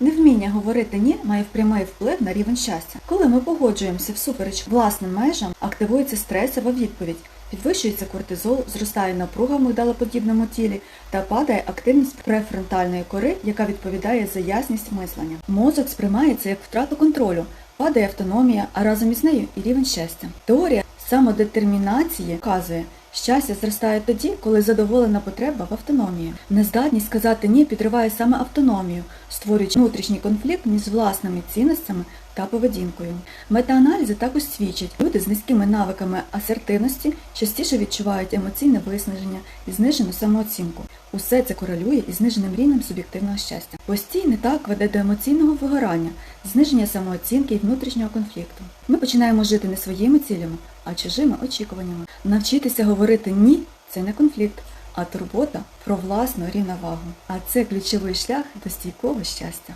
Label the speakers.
Speaker 1: Невміння говорити ні має прямий вплив на рівень щастя. Коли ми погоджуємося всупереч власним межам, активується стресова відповідь, підвищується кортизол, зростає напруга в мигдалоподібному тілі та падає активність префронтальної кори, яка відповідає за ясність мислення. Мозок сприймається як втрату контролю, падає автономія, а разом із нею і рівень щастя. Теорія самодетермінації вказує, щастя зростає тоді, коли задоволена потреба в автономії. Нездатність сказати ні підриває саме автономію, створюючи внутрішній конфлікт між власними цінностями та поведінкою. Метааналізи також свідчать, люди з низькими навиками асертивності частіше відчувають емоційне виснаження і знижену самооцінку. Усе це корелює із зниженим рівнем суб'єктивного щастя. Постійне так веде до емоційного вигорання, зниження самооцінки і внутрішнього конфлікту. Ми починаємо жити не своїми цілями, а чужими очікуваннями. Навчитися говорити ні це не конфлікт, а турбота про власну рівновагу. А це ключовий шлях до стійкого щастя.